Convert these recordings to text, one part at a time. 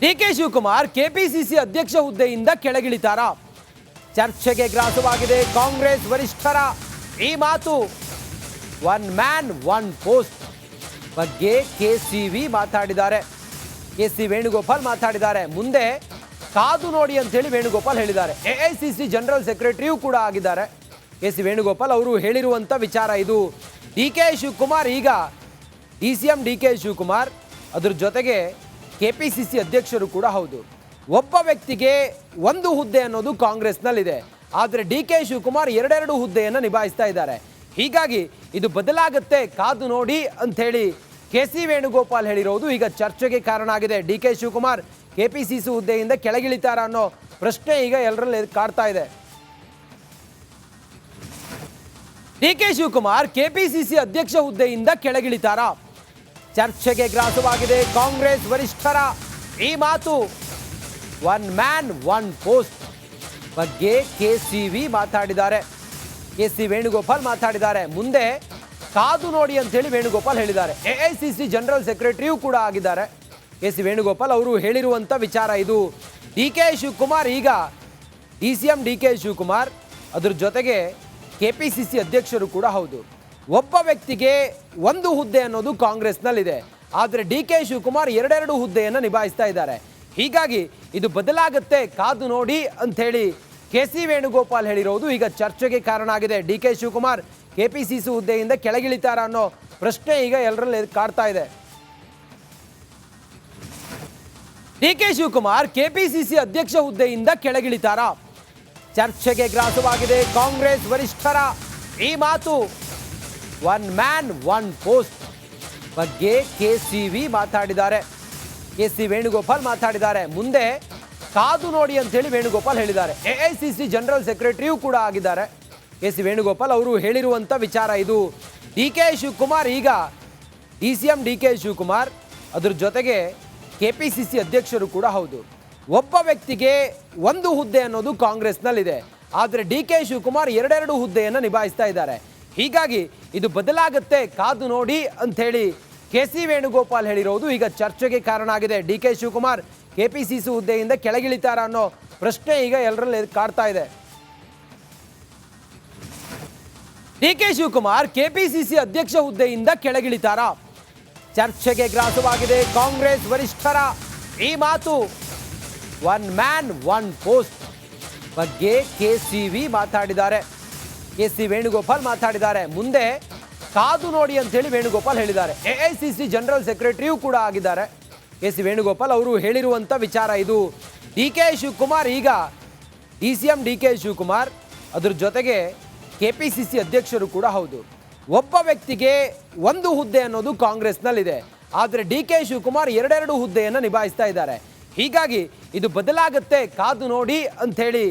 D K Shivakumar KPCC ಅಧ್ಯಕ್ಷ ಹುದ್ದೆಯಿಂದ ಕೆಳಗಿಳಿತಾರ. ಚರ್ಚೆಗೆ ಗ್ರಾಸವಾಗಿದೆ ಕಾಂಗ್ರೆಸ್ ವರಿಷ್ಠರ ಈ ಮಾತು. ಒನ್ ಮ್ಯಾನ್, ಒನ್ ಪೋಸ್ಟ್ ಬಗ್ಗೆ ಕೆ ಸಿ ವಿ ಮಾತಾಡಿದ್ದಾರೆ. ಕೆ ಸಿ ವೇಣುಗೋಪಾಲ್ ಮಾತಾಡಿದ್ದಾರೆ. ಮುಂದೆ ಕಾದು ನೋಡಿ ಅಂತೇಳಿ ವೇಣುಗೋಪಾಲ್ ಹೇಳಿದ್ದಾರೆ. A I C C general ಸೆಕ್ರೆಟರಿಯೂ ಕೂಡ ಆಗಿದ್ದಾರೆ. ಕೆ ಸಿ ವೇಣುಗೋಪಾಲ್ ಅವರು ಹೇಳಿರುವಂಥ ವಿಚಾರ ಇದು. ಡಿ ಕೆ ಶಿವಕುಮಾರ್ ಈಗ D C M D K Shivakumar ಅದ್ರ ಜೊತೆಗೆ ಕೆ ಪಿ ಸಿ ಸಿ ಅಧ್ಯಕ್ಷರು ಕೂಡ ಹೌದು. ಒಬ್ಬ ವ್ಯಕ್ತಿಗೆ ಒಂದು ಹುದ್ದೆ ಅನ್ನೋದು ಕಾಂಗ್ರೆಸ್ನಲ್ಲಿದೆ. ಆದರೆ ಡಿ ಕೆ ಶಿವಕುಮಾರ್ ಎರಡೆರಡು ಹುದ್ದೆಯನ್ನು ನಿಭಾಯಿಸ್ತಾ ಇದ್ದಾರೆ. ಹೀಗಾಗಿ ಇದು ಬದಲಾಗುತ್ತೆ, ಕಾದು ನೋಡಿ ಅಂಥೇಳಿ ಕೆ ಸಿ ವೇಣುಗೋಪಾಲ್ ಹೇಳಿರೋದು ಈಗ ಚರ್ಚೆಗೆ ಕಾರಣ ಆಗಿದೆ. D K Shivakumar K P C C ಹುದ್ದೆಯಿಂದ ಕೆಳಗಿಳಿತಾರ ಅನ್ನೋ ಪ್ರಶ್ನೆ ಈಗ ಎಲ್ಲರಲ್ಲಿ ಕಾಡ್ತಾ ಇದೆ. D K Shivakumar K P C C ಅಧ್ಯಕ್ಷ ಹುದ್ದೆಯಿಂದ ಕೆಳಗಿಳಿತಾರ? ಚರ್ಚೆಗೆ ಗ್ರಾಸವಾಗಿದೆ ಕಾಂಗ್ರೆಸ್ ವರಿಷ್ಠರ. ಈ ಮಾತು ಒನ್ ಮ್ಯಾನ್ ಒನ್ ಪೋಸ್ಟ್ ಬಗ್ಗೆ ಕೆ ಸಿ ವಿ ಮಾತಾಡಿದ್ದಾರೆ. ಕೆ ಸಿ ವೇಣುಗೋಪಾಲ್ ಮಾತಾಡಿದ್ದಾರೆ. ಮುಂದೆ ಕಾದು ನೋಡಿ ಅಂತೇಳಿ ವೇಣುಗೋಪಾಲ್ ಹೇಳಿದ್ದಾರೆ. A I C C general ಸೆಕ್ರೆಟರಿಯೂ ಕೂಡ ಆಗಿದ್ದಾರೆ. ಕೆ ಸಿ ವೇಣುಗೋಪಾಲ್ ಅವರು ಹೇಳಿರುವಂಥ ವಿಚಾರ ಇದು. ಡಿ ಕೆ ಶಿವಕುಮಾರ್ ಈಗ D C M D K Shivakumar ಅದ್ರ ಜೊತೆಗೆ ಕೆ ಪಿ ಸಿ ಸಿ ಅಧ್ಯಕ್ಷರು ಕೂಡ ಹೌದು. ಒಬ್ಬ ವ್ಯಕ್ತಿಗೆ ಒಂದು ಹುದ್ದೆ ಅನ್ನೋದು ಕಾಂಗ್ರೆಸ್ನಲ್ಲಿದೆ. ಆದರೆ ಡಿ ಕೆ ಶಿವಕುಮಾರ್ ಎರಡೆರಡು ಹುದ್ದೆಯನ್ನು ನಿಭಾಯಿಸ್ತಾ ಇದ್ದಾರೆ. ಹೀಗಾಗಿ ಇದು ಬದಲಾಗುತ್ತೆ, ಕಾದು ನೋಡಿ ಅಂಥೇಳಿ ಕೆ ಸಿ ವೇಣುಗೋಪಾಲ್ ಹೇಳಿರೋದು ಈಗ ಚರ್ಚೆಗೆ ಕಾರಣ ಆಗಿದೆ. D K Shivakumar K P C C ಹುದ್ದೆಯಿಂದ ಕೆಳಗಿಳಿತಾರ ಅನ್ನೋ ಪ್ರಶ್ನೆ ಈಗ ಎಲ್ಲರಲ್ಲಿ ಕಾಡ್ತಾ ಇದೆ. ಡಿ ಕೆ ಶಿವಕುಮಾರ್ ಕೆಪಿಸಿಸಿ ಅಧ್ಯಕ್ಷ ಹುದ್ದೆಯಿಂದ ಕೆಳಗಿಳಿತಾರ? ಚರ್ಚೆಗೆ ಗ್ರಾಸವಾಗಿದೆ ಕಾಂಗ್ರೆಸ್ ವರಿಷ್ಠರ ಈ ಮಾತು. ಒನ್ ಮ್ಯಾನ್, ಒನ್ ಪೋಸ್ಟ್ ಬಗ್ಗೆ ಕೆ ಸಿ ವಿ ಮಾತಾಡಿದ್ದಾರೆ. ಕೆ ಸಿ ವೇಣುಗೋಪಾಲ್ ಮಾತಾಡಿದ್ದಾರೆ. ಮುಂದೆ ಕಾದು ನೋಡಿ ಅಂತೇಳಿ ವೇಣುಗೋಪಾಲ್ ಹೇಳಿದ್ದಾರೆ. A I C C general ಸೆಕ್ರೆಟರಿಯೂ ಕೂಡ ಆಗಿದ್ದಾರೆ. ಕೆ ಸಿ ವೇಣುಗೋಪಾಲ್ ಅವರು ಹೇಳಿರುವಂಥ ವಿಚಾರ ಇದು. ಡಿ ಕೆ ಶಿವಕುಮಾರ್ ಈಗ D C M D K Shivakumar, ಅದ್ರ ಜೊತೆಗೆ ಕೆ ಪಿ ಸಿ ಸಿ ಅಧ್ಯಕ್ಷರು ಕೂಡ ಹೌದು. ಒಬ್ಬ ವ್ಯಕ್ತಿಗೆ ಒಂದು ಹುದ್ದೆ ಅನ್ನೋದು ಕಾಂಗ್ರೆಸ್ನಲ್ಲಿದೆ. ಆದರೆ ಡಿ ಕೆ ಶಿವಕುಮಾರ್ ಎರಡೆರಡು ಹುದ್ದೆಯನ್ನು ನಿಭಾಯಿಸ್ತಾ ಇದ್ದಾರೆ. ಹೀಗಾಗಿ ಇದು ಬದಲಾಗುತ್ತೆ ಕಾದು ನೋಡಿ ಅಂಥೇಳಿ ಕೆ ಸಿ ವೇಣುಗೋಪಾಲ್ ಹೇಳಿರೋದು. ಈಗ ಚರ್ಚೆಗೆ ಕಾರಣ ಆಗಿದೆ. D K Shivakumar K P C C ಹುದ್ದೆಯಿಂದ ಕೆಳಗಿಳಿತಾರ ಅನ್ನೋ ಪ್ರಶ್ನೆ ಈಗ ಎಲ್ಲರಲ್ಲಿ ಕಾಡ್ತಾ ಇದೆ. ಡಿ ಕೆ ಶಿವಕುಮಾರ್ ಕೆಪಿಸಿಸಿ ಅಧ್ಯಕ್ಷ ಹುದ್ದೆಯಿಂದ ಕೆಳಗಿಳಿತಾರ. ಚರ್ಚೆಗೆ ಗ್ರಾಸವಾಗಿದೆ ಕಾಂಗ್ರೆಸ್ ವರಿಷ್ಠರ ಈ ಮಾತು. ಒನ್ ಮ್ಯಾನ್, ಒನ್ ಪೋಸ್ಟ್ ಬಗ್ಗೆ ಕೆ ಸಿ ವಿ ಮಾತಾಡಿದ್ದಾರೆ. ಕೆ ಸಿ ವೇಣುಗೋಪಾಲ್ ಮಾತಾಡಿದ್ದಾರೆ. ಮುಂದೆ ಕಾದು ನೋಡಿ ಅಂತೇಳಿ ವೇಣುಗೋಪಾಲ್ ಹೇಳಿದ್ದಾರೆ. A I C C general ಸೆಕ್ರೆಟರಿಯೂ ಕೂಡ ಆಗಿದ್ದಾರೆ. ಕೆ ಸಿ ವೇಣುಗೋಪಾಲ್ ಅವರು ಹೇಳಿರುವಂಥ ವಿಚಾರ ಇದು. ಡಿ ಕೆ ಶಿವಕುಮಾರ್ ಈಗ D C M D K Shivakumar, ಅದ್ರ ಜೊತೆಗೆ ಕೆ ಪಿ ಸಿ ಸಿ ಅಧ್ಯಕ್ಷರು ಕೂಡ ಹೌದು. ಒಬ್ಬ ವ್ಯಕ್ತಿಗೆ ಒಂದು ಹುದ್ದೆ ಅನ್ನೋದು ಕಾಂಗ್ರೆಸ್ನಲ್ಲಿದೆ. ಆದರೆ ಡಿ ಕೆ ಶಿವಕುಮಾರ್ ಎರಡೆರಡು ಹುದ್ದೆಯನ್ನು ನಿಭಾಯಿಸ್ತಾ ಇದ್ದಾರೆ. ಹೀಗಾಗಿ ಇದು ಬದಲಾಗುತ್ತೆ, ಕಾದು ನೋಡಿ ಅಂಥೇಳಿ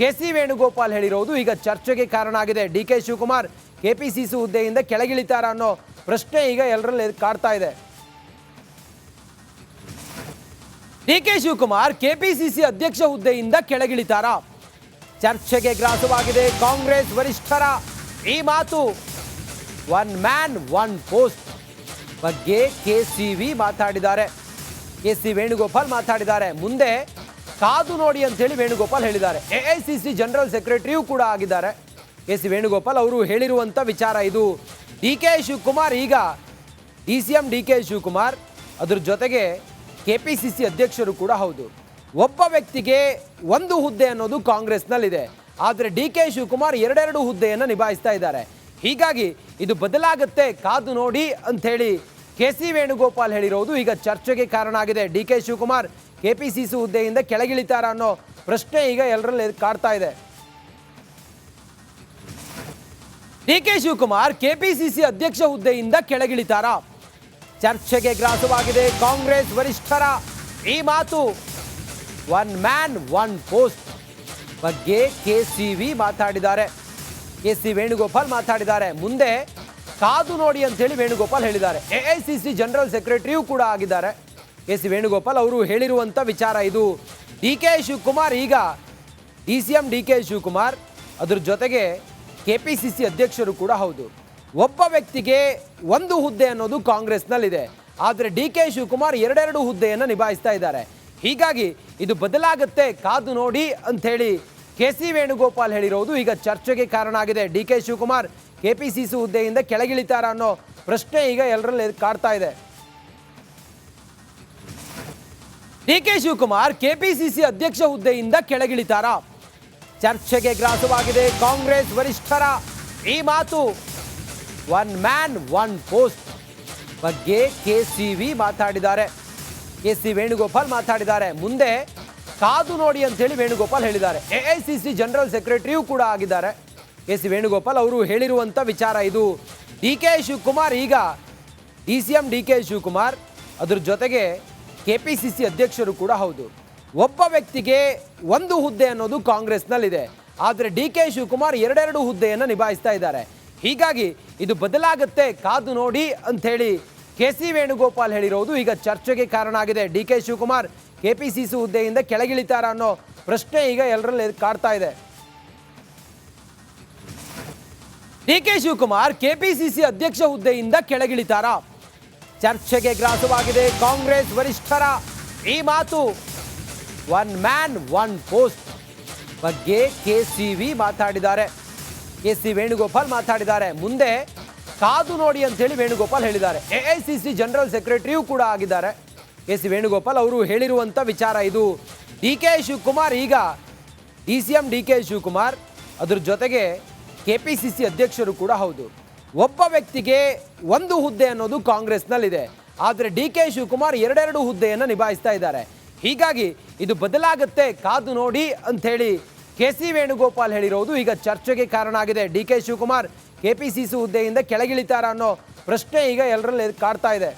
ಕೆ ಸಿ ವೇಣುಗೋಪಾಲ್ ಹೇಳಿರೋದು ಈಗ ಚರ್ಚೆಗೆ ಕಾರಣ ಆಗಿದೆ. D K Shivakumar K P C C ಹುದ್ದೆಯಿಂದ ಕೆಳಗಿಳಿತಾರ ಅನ್ನೋ ಪ್ರಶ್ನೆ ಈಗ ಎಲ್ಲರಲ್ಲಿ ಕಾಡ್ತಾ ಇದೆ. ಡಿ ಕೆ ಶಿವಕುಮಾರ್ ಕೆಪಿಸಿಸಿ ಅಧ್ಯಕ್ಷ ಹುದ್ದೆಯಿಂದ ಕೆಳಗಿಳಿತಾರ. ಚರ್ಚೆಗೆ ಗ್ರಾಸವಾಗಿದೆ ಕಾಂಗ್ರೆಸ್ ವರಿಷ್ಠರ ಈ ಮಾತು. ಒನ್ ಮ್ಯಾನ್, ಒನ್ ಪೋಸ್ಟ್ ಬಗ್ಗೆ ಕೆ ಸಿ ವಿ ಮಾತಾಡಿದ್ದಾರೆ. ಕೆ ಸಿ ವೇಣುಗೋಪಾಲ್ ಮಾತಾಡಿದ್ದಾರೆ. ಮುಂದೆ ಕಾದು ನೋಡಿ ಅಂತೇಳಿ ವೇಣುಗೋಪಾಲ್ ಹೇಳಿದ್ದಾರೆ. A I C C general ಸೆಕ್ರೆಟರಿಯೂ ಕೂಡ ಆಗಿದ್ದಾರೆ. ಕೆ ಸಿ ವೇಣುಗೋಪಾಲ್ ಅವರು ಹೇಳಿರುವಂಥ ವಿಚಾರ ಇದು. ಡಿ ಕೆ ಶಿವಕುಮಾರ್ ಈಗ D C M D K Shivakumar, ಅದ್ರ ಜೊತೆಗೆ ಕೆ ಪಿ ಸಿ ಸಿ ಅಧ್ಯಕ್ಷರು ಕೂಡ ಹೌದು. ಒಬ್ಬ ವ್ಯಕ್ತಿಗೆ ಒಂದು ಹುದ್ದೆ ಅನ್ನೋದು ಕಾಂಗ್ರೆಸ್ನಲ್ಲಿದೆ. ಆದರೆ ಡಿ ಕೆ ಶಿವಕುಮಾರ್ ಎರಡೆರಡು ಹುದ್ದೆಯನ್ನು ನಿಭಾಯಿಸ್ತಾ ಇದ್ದಾರೆ. ಹೀಗಾಗಿ ಇದು ಬದಲಾಗುತ್ತೆ ಕಾದು ನೋಡಿ ಅಂಥೇಳಿ ಕೆ ಸಿ ವೇಣುಗೋಪಾಲ್ ಹೇಳಿರೋದು ಈಗ ಚರ್ಚೆಗೆ ಕಾರಣ ಆಗಿದೆ. D K Shivakumar K P C C ಹುದ್ದೆಯಿಂದ ಕೆಳಗಿಳಿತಾರ ಅನ್ನೋ ಪ್ರಶ್ನೆ ಈಗ ಎಲ್ಲರಲ್ಲಿ ಕಾಡ್ತಾ ಇದೆ. ಡಿ ಕೆ ಶಿವಕುಮಾರ್ ಕೆಪಿಸಿಸಿ ಅಧ್ಯಕ್ಷ ಹುದ್ದೆಯಿಂದ ಕೆಳಗಿಳಿತಾರ. ಚರ್ಚೆಗೆ ಗ್ರಾಸವಾಗಿದೆ ಕಾಂಗ್ರೆಸ್ ವರಿಷ್ಠರ ಈ ಮಾತು. ಒನ್ ಮ್ಯಾನ್, ಒನ್ ಪೋಸ್ಟ್ ಬಗ್ಗೆ ಕೆ ಸಿ ವಿ ಮಾತಾಡಿದ್ದಾರೆ. ಕೆ ಸಿ ವೇಣುಗೋಪಾಲ್ ಮಾತಾಡಿದ್ದಾರೆ. ಮುಂದೆ ಕಾದು ನೋಡಿ ಅಂತೇಳಿ ವೇಣುಗೋಪಾಲ್ ಹೇಳಿದ್ದಾರೆ. A I C C general ಸೆಕ್ರೆಟರಿಯೂ ಕೂಡ ಆಗಿದ್ದಾರೆ. ಕೆ ಸಿ ವೇಣುಗೋಪಾಲ್ ಅವರು ಹೇಳಿರುವಂಥ ವಿಚಾರ ಇದು. ಡಿ ಕೆ ಶಿವಕುಮಾರ್ ಈಗ D C M D K Shivakumar, ಅದ್ರ ಜೊತೆಗೆ ಕೆ ಪಿ ಸಿ ಸಿ ಅಧ್ಯಕ್ಷರು ಕೂಡ ಹೌದು. ಒಬ್ಬ ವ್ಯಕ್ತಿಗೆ ಒಂದು ಹುದ್ದೆ ಅನ್ನೋದು ಕಾಂಗ್ರೆಸ್ನಲ್ಲಿದೆ. ಆದರೆ ಡಿ ಕೆ ಶಿವಕುಮಾರ್ ಎರಡೆರಡು ಹುದ್ದೆಯನ್ನು ನಿಭಾಯಿಸ್ತಾ ಇದ್ದಾರೆ. ಹೀಗಾಗಿ ಇದು ಬದಲಾಗುತ್ತೆ, ಕಾದು ನೋಡಿ ಅಂಥೇಳಿ ಕೆ ಸಿ ವೇಣುಗೋಪಾಲ್ ಹೇಳಿರೋದು ಈಗ ಚರ್ಚೆಗೆ ಕಾರಣ ಆಗಿದೆ. D K Shivakumar K P C C ಹುದ್ದೆಯಿಂದ ಕೆಳಗಿಳಿತಾರ ಅನ್ನೋ ಪ್ರಶ್ನೆ ಈಗ ಎಲ್ಲರಲ್ಲಿ ಕಾಡ್ತಾ ಇದೆ. ಡಿ ಕೆ ಶಿವಕುಮಾರ್ ಕೆಪಿಸಿಸಿ ಅಧ್ಯಕ್ಷ ಹುದ್ದೆಯಿಂದ ಕೆಳಗಿಳಿತಾರ. ಚರ್ಚೆಗೆ ಗ್ರಾಸವಾಗಿದೆ ಕಾಂಗ್ರೆಸ್ ವರಿಷ್ಠರ ಈ ಮಾತು. ಒನ್ ಮ್ಯಾನ್, ಒನ್ ಪೋಸ್ಟ್ ಬಗ್ಗೆ ಕೆ ಸಿ ವಿ ಮಾತಾಡಿದ್ದಾರೆ. ಕೆ ಸಿ ವೇಣುಗೋಪಾಲ್ ಮಾತಾಡಿದ್ದಾರೆ. ಮುಂದೆ ಕಾದು ನೋಡಿ ಅಂತೇಳಿ ವೇಣುಗೋಪಾಲ್ ಹೇಳಿದ್ದಾರೆ. A I C C general ಸೆಕ್ರೆಟರಿಯೂ ಕೂಡ ಆಗಿದ್ದಾರೆ. ಕೆ ಸಿ ವೇಣುಗೋಪಾಲ್ ಅವರು ಹೇಳಿರುವಂಥ ವಿಚಾರ ಇದು. ಡಿ ಕೆ ಶಿವಕುಮಾರ್ ಈಗ, D C M D K Shivakumar ಅದ್ರ ಜೊತೆಗೆ ಕೆ ಪಿ ಸಿ ಸಿ ಅಧ್ಯಕ್ಷರು ಕೂಡ ಹೌದು. ಒಬ್ಬ ವ್ಯಕ್ತಿಗೆ ಒಂದು ಹುದ್ದೆ ಅನ್ನೋದು ಕಾಂಗ್ರೆಸ್ನಲ್ಲಿದೆ. ಆದರೆ ಡಿ ಕೆ ಶಿವಕುಮಾರ್ ಎರಡೆರಡು ಹುದ್ದೆಯನ್ನು ನಿಭಾಯಿಸ್ತಾ ಇದ್ದಾರೆ. ಹೀಗಾಗಿ ಇದು ಬದಲಾಗುತ್ತೆ, ಕಾದು ನೋಡಿ ಅಂಥೇಳಿ ಕೆ ಸಿ ವೇಣುಗೋಪಾಲ್ ಹೇಳಿರೋದು ಈಗ ಚರ್ಚೆಗೆ ಕಾರಣ ಆಗಿದೆ. D K Shivakumar K P C C ಹುದ್ದೆಯಿಂದ ಕೆಳಗಿಳಿತಾರ ಅನ್ನೋ ಪ್ರಶ್ನೆ ಈಗ ಎಲ್ಲರಲ್ಲಿ ಕಾಡ್ತಾ ಇದೆ. D K Shivakumar K P C C ಅಧ್ಯಕ್ಷ ಹುದ್ದೆಯಿಂದ ಕೆಳಗಿಳಿತಾರ? ಚರ್ಚೆಗೆ ಗ್ರಾಸವಾಗಿದೆ ಕಾಂಗ್ರೆಸ್ ವರಿಷ್ಠರ. ಈ ಮಾತು ಒನ್ ಮ್ಯಾನ್ ಒನ್ ಪೋಸ್ಟ್ ಬಗ್ಗೆ ಕೆ ಸಿ ವಿ ಮಾತಾಡಿದ್ದಾರೆ. ಕೆ ಸಿ ವೇಣುಗೋಪಾಲ್ ಮಾತಾಡಿದ್ದಾರೆ. ಮುಂದೆ ಕಾದು ನೋಡಿ ಅಂತೇಳಿ ವೇಣುಗೋಪಾಲ್ ಹೇಳಿದ್ದಾರೆ. A I C C general ಸೆಕ್ರೆಟರಿಯೂ ಕೂಡ ಆಗಿದ್ದಾರೆ. ಕೆ ಸಿ ವೇಣುಗೋಪಾಲ್ ಅವರು ಹೇಳಿರುವಂಥ ವಿಚಾರ ಇದು. ಡಿ ಕೆ ಶಿವಕುಮಾರ್ ಈಗ D C M D K Shivakumar ಅದ್ರ ಜೊತೆಗೆ ಕೆ ಪಿ ಸಿ ಸಿ ಅಧ್ಯಕ್ಷರು ಕೂಡ ಹೌದು. ಒಬ್ಬ ವ್ಯಕ್ತಿಗೆ ಒಂದು ಹುದ್ದೆ ಅನ್ನೋದು ಕಾಂಗ್ರೆಸ್ನಲ್ಲಿದೆ. ಆದರೆ ಡಿ ಕೆ ಶಿವಕುಮಾರ್ ಎರಡೆರಡು ಹುದ್ದೆಯನ್ನು ನಿಭಾಯಿಸ್ತಾ ಇದ್ದಾರೆ. ಹೀಗಾಗಿ ಇದು ಬದಲಾಗುತ್ತೆ, ಕಾದು ನೋಡಿ ಅಂಥೇಳಿ ಕೆ ಸಿ ವೇಣುಗೋಪಾಲ್ ಹೇಳಿರೋದು ಈಗ ಚರ್ಚೆಗೆ ಕಾರಣ ಆಗಿದೆ. D K Shivakumar K P C C ಹುದ್ದೆಯಿಂದ ಕೆಳಗಿಳಿತಾರ ಅನ್ನೋ ಪ್ರಶ್ನೆ ಈಗ ಎಲ್ಲರಲ್ಲಿ ಕಾಡ್ತಾ ಇದೆ.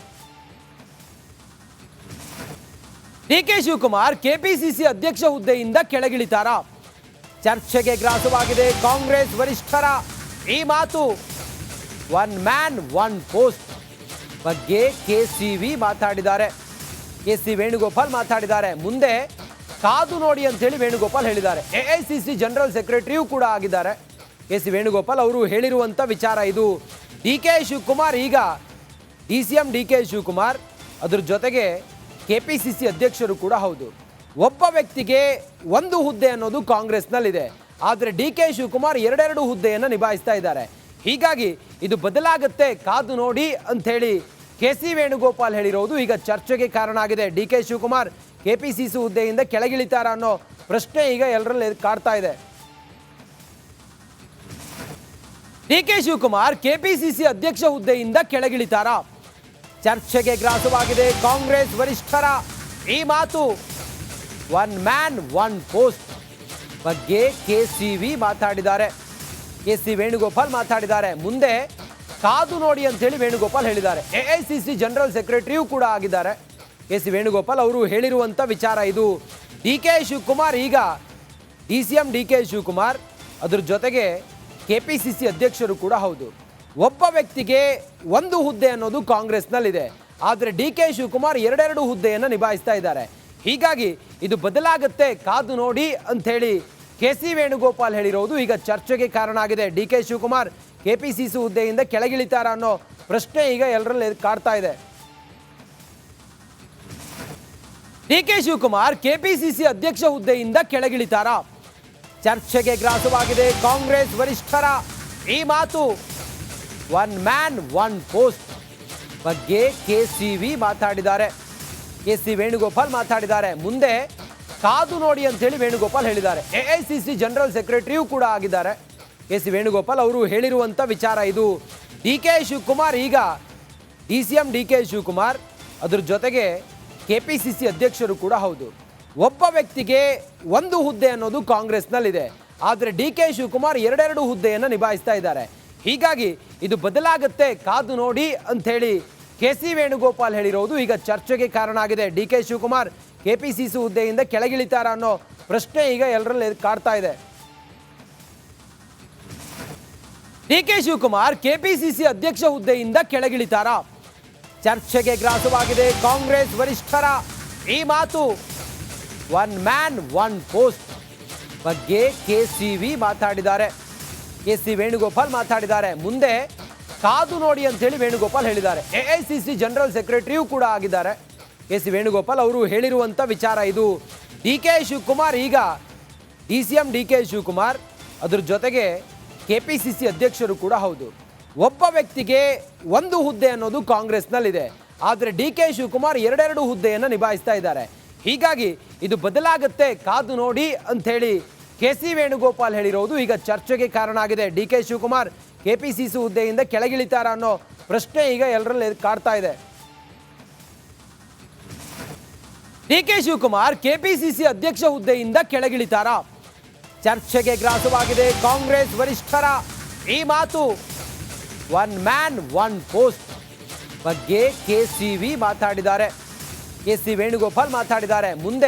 ಡಿ ಕೆ ಶಿವಕುಮಾರ್ ಕೆಪಿಸಿಸಿ ಅಧ್ಯಕ್ಷ ಹುದ್ದೆಯಿಂದ ಕೆಳಗಿಳಿತಾರ? ಚರ್ಚೆಗೆ ಗ್ರಾಸವಾಗಿದೆ ಕಾಂಗ್ರೆಸ್ ವರಿಷ್ಠರ ಈ ಮಾತು. ಒನ್ ಮ್ಯಾನ್, ಒನ್ ಪೋಸ್ಟ್ ಬಗ್ಗೆ ಕೆ ಸಿ ವಿ ಮಾತಾಡಿದ್ದಾರೆ. ಕೆ ಸಿ ವೇಣುಗೋಪಾಲ್ ಮಾತಾಡಿದ್ದಾರೆ. ಮುಂದೆ ಕಾದು ನೋಡಿ ಅಂತೇಳಿ ವೇಣುಗೋಪಾಲ್ ಹೇಳಿದ್ದಾರೆ. A I C C general ಸೆಕ್ರೆಟರಿಯೂ ಕೂಡ ಆಗಿದ್ದಾರೆ. ಕೆ ಸಿ ವೇಣುಗೋಪಾಲ್ ಅವರು ಹೇಳಿರುವಂಥ ವಿಚಾರ ಇದು. ಡಿ ಕೆ ಶಿವಕುಮಾರ್ ಈಗ D C M D K Shivakumar, ಅದ್ರ ಜೊತೆಗೆ ಕೆ ಪಿ ಸಿ ಸಿ ಅಧ್ಯಕ್ಷರು ಕೂಡ ಹೌದು. ಒಬ್ಬ ವ್ಯಕ್ತಿಗೆ ಒಂದು ಹುದ್ದೆ ಅನ್ನೋದು ಕಾಂಗ್ರೆಸ್ನಲ್ಲಿದೆ. ಆದರೆ ಡಿ ಕೆ ಶಿವಕುಮಾರ್ ಎರಡೆರಡು ಹುದ್ದೆಯನ್ನು ನಿಭಾಯಿಸ್ತಾ ಇದ್ದಾರೆ. ಹೀಗಾಗಿ ಇದು ಬದಲಾಗುತ್ತೆ ಕಾದು ನೋಡಿ ಅಂಥೇಳಿ ಕೆ ಸಿ ವೇಣುಗೋಪಾಲ್ ಹೇಳಿರೋದು. ಈಗ ಚರ್ಚೆಗೆ ಕಾರಣ ಆಗಿದೆ. D K Shivakumar K P C C ಹುದ್ದೆಯಿಂದ ಕೆಳಗಿಳಿತಾರ ಅನ್ನೋ ಪ್ರಶ್ನೆ ಈಗ ಎಲ್ಲರಲ್ಲಿ ಕಾಡ್ತಾ ಇದೆ. ಡಿ ಕೆ ಶಿವಕುಮಾರ್ ಕೆಪಿಸಿಸಿ ಅಧ್ಯಕ್ಷ ಹುದ್ದೆಯಿಂದ ಕೆಳಗಿಳಿತಾರ. ಚರ್ಚೆಗೆ ಗ್ರಾಸವಾಗಿದೆ ಕಾಂಗ್ರೆಸ್ ವರಿಷ್ಠರ ಈ ಮಾತು. ಒನ್ ಮ್ಯಾನ್, ಒನ್ ಪೋಸ್ಟ್ ಬಗ್ಗೆ ಕೆ ಸಿ ವಿ ಮಾತಾಡಿದ್ದಾರೆ. ಕೆ ಸಿ ವೇಣುಗೋಪಾಲ್ ಮಾತಾಡಿದ್ದಾರೆ. ಮುಂದೆ ಕಾದು ನೋಡಿ ಅಂತೇಳಿ ವೇಣುಗೋಪಾಲ್ ಹೇಳಿದ್ದಾರೆ. A I C C general ಸೆಕ್ರೆಟರಿಯೂ ಕೂಡ ಆಗಿದ್ದಾರೆ. ಕೆ ಸಿ ವೇಣುಗೋಪಾಲ್ ಅವರು ಹೇಳಿರುವಂಥ ವಿಚಾರ ಇದು. ಡಿ ಕೆ ಶಿವಕುಮಾರ್ ಈಗ D C M D K Shivakumar, ಅದ್ರ ಜೊತೆಗೆ ಕೆ ಪಿ ಸಿ ಸಿ ಅಧ್ಯಕ್ಷರು ಕೂಡ ಹೌದು. ಒಬ್ಬ ವ್ಯಕ್ತಿಗೆ ಒಂದು ಹುದ್ದೆ ಅನ್ನೋದು ಕಾಂಗ್ರೆಸ್ನಲ್ಲಿದೆ. ಆದರೆ ಡಿ ಕೆ ಶಿವಕುಮಾರ್ ಎರಡೆರಡು ಹುದ್ದೆಯನ್ನು ನಿಭಾಯಿಸ್ತಾ ಇದ್ದಾರೆ. ಹೀಗಾಗಿ ಇದು ಬದಲಾಗುತ್ತೆ, ಕಾದು ನೋಡಿ ಅಂಥೇಳಿ ಕೆ ಸಿ ವೇಣುಗೋಪಾಲ್ ಹೇಳಿರೋದು ಈಗ ಚರ್ಚೆಗೆ ಕಾರಣ ಆಗಿದೆ. D K Shivakumar K P C C ಹುದ್ದೆಯಿಂದ ಕೆಳಗಿಳಿತಾರ ಅನ್ನೋ ಪ್ರಶ್ನೆ ಈಗ ಎಲ್ಲರಲ್ಲಿ ಕಾಡ್ತಾ ಇದೆ. ಡಿ ಕೆ ಶಿವಕುಮಾರ್ ಕೆಪಿಸಿಸಿ ಅಧ್ಯಕ್ಷ ಹುದ್ದೆಯಿಂದ ಕೆಳಗಿಳಿತಾರ. ಚರ್ಚೆಗೆ ಗ್ರಾಸವಾಗಿದೆ ಕಾಂಗ್ರೆಸ್ ವರಿಷ್ಠರ ಈ ಮಾತು. ಒನ್ ಮ್ಯಾನ್, ಒನ್ ಪೋಸ್ಟ್ ಬಗ್ಗೆ ಕೆ ಸಿ ವಿ ಮಾತಾಡಿದ್ದಾರೆ. ಕೆ ಸಿ ವೇಣುಗೋಪಾಲ್ ಮಾತಾಡಿದ್ದಾರೆ. ಮುಂದೆ ಕಾದು ನೋಡಿ ಅಂತೇಳಿ ವೇಣುಗೋಪಾಲ್ ಹೇಳಿದ್ದಾರೆ. A I C C general ಸೆಕ್ರೆಟರಿಯೂ ಕೂಡ ಆಗಿದ್ದಾರೆ. ಕೆ ಸಿ ವೇಣುಗೋಪಾಲ್ ಅವರು ಹೇಳಿರುವಂಥ ವಿಚಾರ ಇದು. ಡಿ ಕೆ ಶಿವಕುಮಾರ್ ಈಗ D C M D K Shivakumar, ಅದ್ರ ಜೊತೆಗೆ ಕೆ ಪಿ ಸಿ ಸಿ ಅಧ್ಯಕ್ಷರು ಕೂಡ ಹೌದು. ಒಬ್ಬ ವ್ಯಕ್ತಿಗೆ ಒಂದು ಹುದ್ದೆ ಅನ್ನೋದು ಕಾಂಗ್ರೆಸ್ನಲ್ಲಿದೆ. ಆದರೆ ಡಿ ಕೆ ಶಿವಕುಮಾರ್ ಎರಡೆರಡು ಹುದ್ದೆಯನ್ನು ನಿಭಾಯಿಸ್ತಾ ಇದ್ದಾರೆ. ಹೀಗಾಗಿ ಇದು ಬದಲಾಗುತ್ತೆ ಕಾದು ನೋಡಿ ಅಂಥೇಳಿ ಕೆ ಸಿ ವೇಣುಗೋಪಾಲ್ ಹೇಳಿರೋದು ಈಗ ಚರ್ಚೆಗೆ ಕಾರಣ ಆಗಿದೆ. D K Shivakumar K P C C ಹುದ್ದೆಯಿಂದ ಕೆಳಗಿಳಿತಾರ ಅನ್ನೋ ಪ್ರಶ್ನೆ ಈಗ ಎಲ್ಲರಲ್ಲಿ ಕಾಡ್ತಾ ಇದೆ. ಡಿ ಕೆ ಶಿವಕುಮಾರ್ ಕೆಪಿಸಿಸಿ ಅಧ್ಯಕ್ಷ ಹುದ್ದೆಯಿಂದ ಕೆಳಗಿಳಿತಾರ. ಚರ್ಚೆಗೆ ಗ್ರಾಸವಾಗಿದೆ ಕಾಂಗ್ರೆಸ್ ವರಿಷ್ಠರ ಈ ಮಾತು. ಒನ್ ಮ್ಯಾನ್, ಒನ್ ಪೋಸ್ಟ್ ಬಗ್ಗೆ ಕೆ ಸಿ ವಿ ಮಾತಾಡಿದ್ದಾರೆ. ಕೆ ಸಿ ವೇಣುಗೋಪಾಲ್ ಮಾತಾಡಿದ್ದಾರೆ. ಮುಂದೆ ಕಾದು ನೋಡಿ ಅಂತೇಳಿ ವೇಣುಗೋಪಾಲ್ ಹೇಳಿದ್ದಾರೆ. A I C C general ಸೆಕ್ರೆಟರಿಯೂ ಕೂಡ ಆಗಿದ್ದಾರೆ. ಕೆ ಸಿ ವೇಣುಗೋಪಾಲ್ ಅವರು ಹೇಳಿರುವಂಥ ವಿಚಾರ ಇದು. ಡಿ ಕೆ ಶಿವಕುಮಾರ್ ಈಗ D C M D K Shivakumar, ಅದ್ರ ಜೊತೆಗೆ ಕೆ ಪಿ ಸಿ ಸಿ ಅಧ್ಯಕ್ಷರು ಕೂಡ ಹೌದು. ಒಬ್ಬ ವ್ಯಕ್ತಿಗೆ ಒಂದು ಹುದ್ದೆ ಅನ್ನೋದು ಕಾಂಗ್ರೆಸ್ನಲ್ಲಿದೆ. ಆದರೆ ಡಿ ಕೆ ಶಿವಕುಮಾರ್ ಎರಡೆರಡು ಹುದ್ದೆಯನ್ನು ನಿಭಾಯಿಸ್ತಾ ಇದ್ದಾರೆ. ಹೀಗಾಗಿ ಇದು ಬದಲಾಗುತ್ತೆ, ಕಾದು ನೋಡಿ ಅಂಥೇಳಿ ಕೆ ಸಿ ವೇಣುಗೋಪಾಲ್ ಹೇಳಿರೋದು ಈಗ ಚರ್ಚೆಗೆ ಕಾರಣ ಆಗಿದೆ. D K Shivakumar K P C C ಹುದ್ದೆಯಿಂದ ಕೆಳಗಿಳಿತಾರ ಅನ್ನೋ ಪ್ರಶ್ನೆ ಈಗ ಎಲ್ಲರಲ್ಲಿ ಕಾಡ್ತಾ ಇದೆ. ಡಿ ಕೆ ಶಿವಕುಮಾರ್ ಕೆಪಿಸಿಸಿ ಅಧ್ಯಕ್ಷ ಹುದ್ದೆಯಿಂದ ಕೆಳಗಿಳಿತಾರ. ಚರ್ಚೆಗೆ ಗ್ರಾಸವಾಗಿದೆ ಕಾಂಗ್ರೆಸ್ ವರಿಷ್ಠರ ಈ ಮಾತು. ಒನ್ ಮ್ಯಾನ್, ಒನ್ ಪೋಸ್ಟ್ ಬಗ್ಗೆ ಕೆ ಸಿ ವಿ ಮಾತಾಡಿದ್ದಾರೆ. ಕೆ ಸಿ ವೇಣುಗೋಪಾಲ್ ಮಾತಾಡಿದ್ದಾರೆ. ಮುಂದೆ